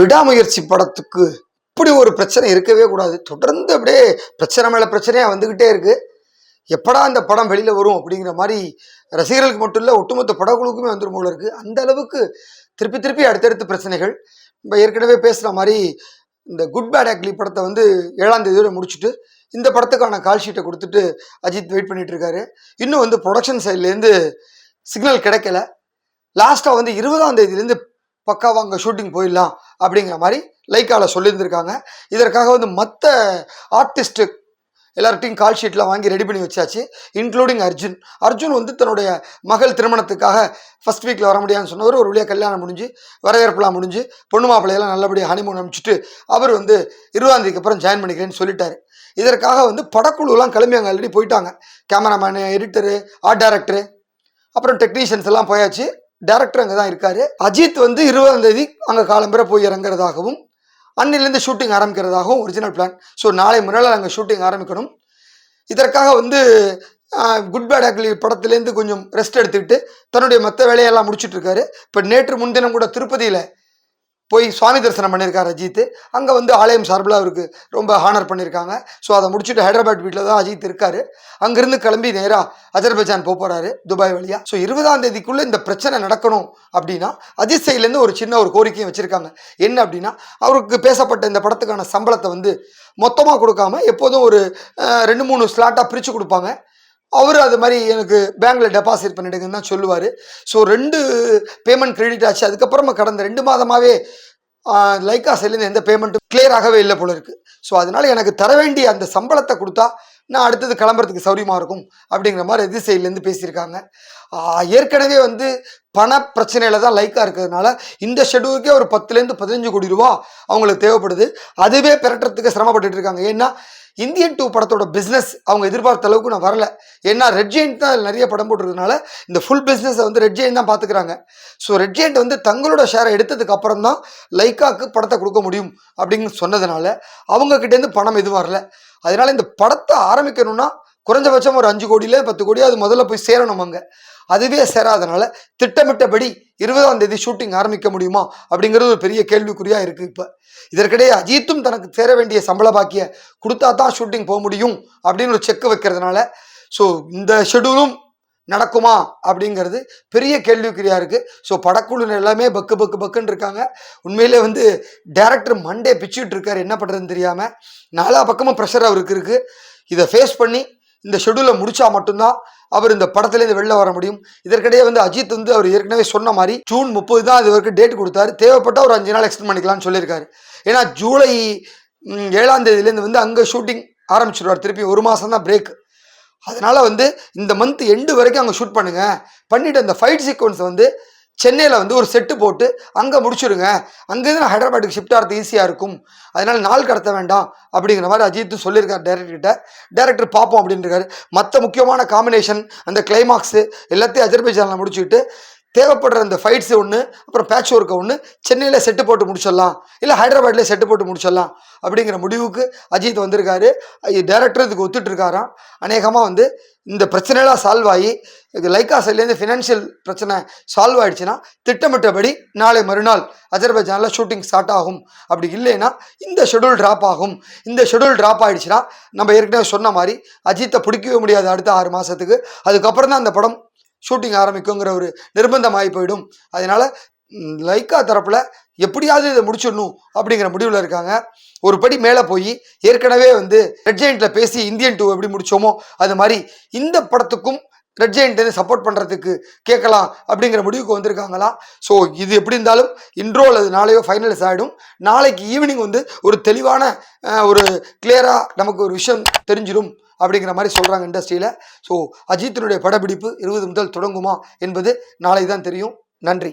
விடாமுயற்சி படத்துக்கு இப்படி ஒரு பிரச்சனை இருக்கவே கூடாது. தொடர்ந்து அப்படியே பிரச்சனை மேலே பிரச்சனையாக வந்துக்கிட்டே இருக்கு. எப்படா அந்த படம் வெளியில் வரும் அப்படிங்கிற மாதிரி ரசிகர்களுக்கு மட்டும் இல்லை ஒட்டுமொத்த படக்குழுக்குமே வந்துடும் போல இருக்கு. அந்த அளவுக்கு திருப்பி திருப்பி அடுத்தடுத்து பிரச்சனைகள். நம்ம ஏற்கனவே பேசுகிற மாதிரி இந்த குட் பேட் ஆக்லி படத்தை வந்து ஏழாம் தேதியோட முடிச்சுட்டு இந்த படத்துக்கான கால் ஷீட்டை கொடுத்துட்டு அஜித் வெயிட் பண்ணிட்டு இருக்காரு. இன்னும் வந்து ப்ரொடக்ஷன் சைட்லேருந்து சிக்னல் கிடைக்கல. லாஸ்ட்டாக வந்து இருபதாம் தேதியிலேருந்து பக்காவாக அங்கே ஷூட்டிங் போயிடலாம் அப்படிங்கிற மாதிரி லைக்காவில் சொல்லியிருந்திருக்காங்க. இதற்காக வந்து மற்ற ஆர்டிஸ்ட்டு எல்லார்ட்டையும் கால் ஷீட்லாம் வாங்கி ரெடி பண்ணி வச்சாச்சு இன்க்ளூடிங் அர்ஜுன். அர்ஜுன் வந்து தன்னுடைய மகள் திருமணத்துக்காக ஃபர்ஸ்ட் வீக்கில் வர முடியாதுன்னு சொன்னவர் ஒரு வழியாக கல்யாணம் முடிஞ்சு வரவேற்புலாம் முடிஞ்சு பொண்ணு மாப்பிள்ளையெல்லாம் நல்லபடியாக ஹனிமூன் அனுப்பிச்சிட்டு அவர் வந்து இருபதாந்தேதிக்கு அப்புறம் ஜாயின் பண்ணிக்கிறேன்னு சொல்லிட்டாரு. இதற்காக வந்து படக்குழுலாம் கிளம்பி அங்கே ஆல்ரெடி போயிட்டாங்க. கேமராமேனு எடிட்டரு ஆர்ட் டைரக்டரு அப்புறம் டெக்னீஷியன்ஸ் எல்லாம் போயாச்சு. டேரக்டர் அங்கே தான் இருக்காரு. அஜித் வந்து இருபதாம் தேதி அங்கே காலம்பெற போய் இறங்குறதாகவும் அன்னிலேருந்து ஷூட்டிங் ஆரம்பிக்கிறதாகவும் ஒரிஜினல் பிளான் ஸோ நாளை முன்னால் அங்கே ஷூட்டிங் ஆரம்பிக்கணும். இதற்காக வந்து குட் பேட் அக்லி படத்துலேருந்து கொஞ்சம் ரெஸ்ட் எடுத்துக்கிட்டு தன்னுடைய மற்ற வேலையெல்லாம் முடிச்சிட்டு இருக்காரு. இப்போ நேற்று முன்தினம் கூட திருப்பதியில் போய் சுவாமி தரிசனம் பண்ணியிருக்கார் அஜித். அங்கே வந்து ஆலயம் சார்பில் அவருக்கு ரொம்ப ஹானர் பண்ணியிருக்காங்க. ஸோ அதை முடிச்சுட்டு ஹைதராபாத் வீட்டில் தான் அஜித் இருக்கார். அங்கேருந்து கிளம்பி நேராக அஜர்பைஜான் போக போகிறாரு துபாய் வழியாக ஸோ இருபதாம் தேதிக்குள்ளே இந்த பிரச்சனை நடக்கணும் அப்படின்னா அஜித் சைட்லேருந்து ஒரு சின்ன ஒரு கோரிக்கையும் வச்சுருக்காங்க. என்ன அப்படின்னா அவருக்கு பேசப்பட்ட இந்த படத்துக்கான சம்பளத்தை வந்து மொத்தமாக கொடுக்காம எப்போதும் ஒரு ரெண்டு மூணு ஸ்லாட்டாக பிரித்து கொடுப்பாங்க. அவர் அது மாதிரி எனக்கு பேங்க்கில் டெபாசிட் பண்ணிடுங்கன்னு தான் சொல்லுவார். ஸோ ரெண்டு பேமெண்ட் கிரெடிட் ஆச்சு. அதுக்கப்புறமா கடந்த ரெண்டு மாதமாகவே லைக்கா சைட்லேருந்து எந்த பேமெண்ட்டும் கிளியர் ஆகவே இல்லை போல இருக்குது ஸோ அதனால் எனக்கு தர வேண்டிய அந்த சம்பளத்தை கொடுத்தா நான் அடுத்தது கிளம்புறதுக்கு சௌரியமாக இருக்கும் அப்படிங்கிற மாதிரி எது சைட்லேருந்து பேசியிருக்காங்க ஏற்கனவே வந்து பண பிரச்சனையில தான் லைக்காக இருக்கிறதுனால இந்த ஷெடியூலுக்கே ஒரு பத்துலேருந்து பதினஞ்சு கோடி ரூபா அவங்களுக்கு தேவைப்படுது. அதுவே பெரட்டுறதுக்கு சிரமப்பட்டுட்டு இருக்காங்க. ஏன்னா இந்தியன் டூ படத்தோட பிஸ்னஸ் அவங்க எதிர்பார்த்த அளவுக்கு நான் வரல. ஏன்னா ரெட் ஜெயின் தான் நிறைய படம் போட்டிருக்கனால இந்த ஃபுல் பிஸ்னஸை வந்து ரெட் ஜெயின் தான் பார்த்துக்கிறாங்க. ஸோ ரெட் ஜெயின் வந்து தங்களோட ஷேரை எடுத்ததுக்கு அப்புறம் தான் லைக்காக்கு படத்தை கொடுக்க முடியும் அப்படின்னு சொன்னதுனால அவங்க கிட்டேருந்து பணம் எதுவும் வரல. அதனால இந்த படத்தை ஆரம்பிக்கணும்னா குறைஞ்சபட்சம் ஒரு அஞ்சு கோடியில பத்து கோடி அது முதல்ல போய் சேரணும் அங்க. அதுவே சேராதனால திட்டமிட்டபடி இருபதாம் தேதி ஷூட்டிங் ஆரம்பிக்க முடியுமா அப்படிங்கிறது ஒரு பெரிய கேள்விக்குறியா இருக்கு இப்ப. இதற்கிடையே அஜித்தும் தனக்கு சேர வேண்டிய சம்பள பாக்கிய கொடுத்தா தான் ஷூட்டிங் போக முடியும் அப்படின்னு ஒரு செக் வைக்கிறதுனால ஸோ இந்த ஷெடியூலும் நடக்குமா அப்படிங்கிறது பெரிய கேள்விக்குறியாக இருக்குது ஸோ படக்குழு எல்லாமே பக்கு பக்கு பக்குன்னு இருக்காங்க. உண்மையிலே வந்து டேரக்டர் மண்டே பிச்சுட்டு இருக்கார். என்ன பண்ணுறதுன்னு தெரியாமல் நாலா பக்கமும் ப்ரெஷர் அவருக்கு இருக்குது இதை ஃபேஸ் பண்ணி இந்த ஷெடியூலை முடித்தா மட்டும்தான் அவர் இந்த படத்துலேருந்து வெளில வர முடியும். இதற்கிடையே வந்து அஜித் வந்து அவர் ஏற்கனவே சொன்ன மாதிரி ஜூன் முப்பது தான் அது வரைக்கும் டேட் கொடுத்தாரு. தேவைப்பட்டால் ஒரு அஞ்சு நாள் எக்ஸ்டெண்ட் பண்ணிக்கலாம்னு சொல்லியிருக்காரு. ஏன்னா ஜூலை ஏழாம் தேதியிலேருந்து வந்து அங்கே ஷூட்டிங் ஆரம்பிச்சிடுவார் திருப்பி ஒரு மாதம் தான் பிரேக் அதனால் வந்து இந்த மந்த் எண்டு வரைக்கும் அங்கே ஷூட் பண்ணுங்க. பண்ணிவிட்டு அந்த ஃபைட் சீக்வன்ஸ் வந்து சென்னையில் வந்து ஒரு செட்டு போட்டு அங்கே முடிச்சுடுங்க அங்கேருந்து நான் ஹைதராபாத்துக்கு ஷிஃப்ட் ஆகிறது ஈஸியாக இருக்கும். அதனால நாள் கடத்த வேண்டாம் அப்படிங்கிற மாதிரி அஜித்து சொல்லியிருக்காரு டேரக்டர்கிட்ட டேரக்டர் பார்ப்போம் அப்படின்னு மற்ற முக்கியமான காம்பினேஷன் அந்த கிளைமாக்ஸு எல்லாத்தையும் அஜர்பைஜானில் முடிச்சுக்கிட்டு தேவைப்படுற அந்த ஃபைட்ஸு ஒன்று அப்புறம் பேட்ச் ஒர்க்கை ஒன்று சென்னையில் செட்டு போட்டு முடிச்சிடலாம். இல்லை ஹைதராபாத்லேயே செட்டு போட்டு முடிச்சிடலாம் அப்படிங்கிற முடிவுக்கு அஜித் வந்திருக்காரு. டேரக்டர் இதுக்கு ஒத்துட்டு இருக்காராம் அநேகமாக வந்து இந்த பிரச்சனைலாம் சால்வ் ஆகி இது லைக்கா சைட்லேருந்து ஃபினான்ஷியல் பிரச்சனை சால்வ் ஆகிடுச்சுன்னா திட்டமிட்டபடி நாளை மறுநாள் அஜர்பைஜானில் ஷூட்டிங் ஸ்டார்ட் ஆகும். அப்படி இல்லைன்னா இந்த ஷெடியூல் ட்ராப் ஆகும். இந்த ஷெடியூல் ட்ராப் ஆகிடுச்சுன்னா நம்ம ஏற்கனவே சொன்ன மாதிரி அஜித்தை பிடிக்கவே முடியாது அடுத்த ஆறு மாதத்துக்கு அதுக்கப்புறம் தான் அந்த படம் ஷூட்டிங் ஆரம்பிக்குங்கிற ஒரு நிர்பந்தமாகி போயிடும். அதனால் லைக்கா தரப்பில் எப்படியாவது இதை முடிச்சிடணும் அப்படிங்கிற முடிவில் இருக்காங்க. ஒரு படி மேலே போய் ஏற்கனவே வந்து ரெட் ஜெயிண்ட்ல பேசி இந்தியன் டூ எப்படி முடித்தோமோ அது மாதிரி இந்த படத்துக்கும் ரெட் ஜெயிண்ட் சப்போர்ட் பண்ணுறதுக்கு கேட்கலாம் அப்படிங்கிற முடிவுக்கு வந்திருக்காங்களா? ஸோ இது எப்படி இருந்தாலும் இன்றோ அல்லது நாளையோ ஃபைனல்ஸ் ஆகிடும் நாளைக்கு ஈவினிங் வந்து ஒரு தெளிவான ஒரு கிளியராக நமக்கு ஒரு விஷயம் தெரிஞ்சிடும் அப்படிங்கிற மாதிரி சொல்கிறாங்க இண்டஸ்ட்ரியில் ஸோ அஜித்தினுடைய படப்பிடிப்பு இருபது முதல் தொடங்குமா என்பது நாளை தான் தெரியும். நன்றி.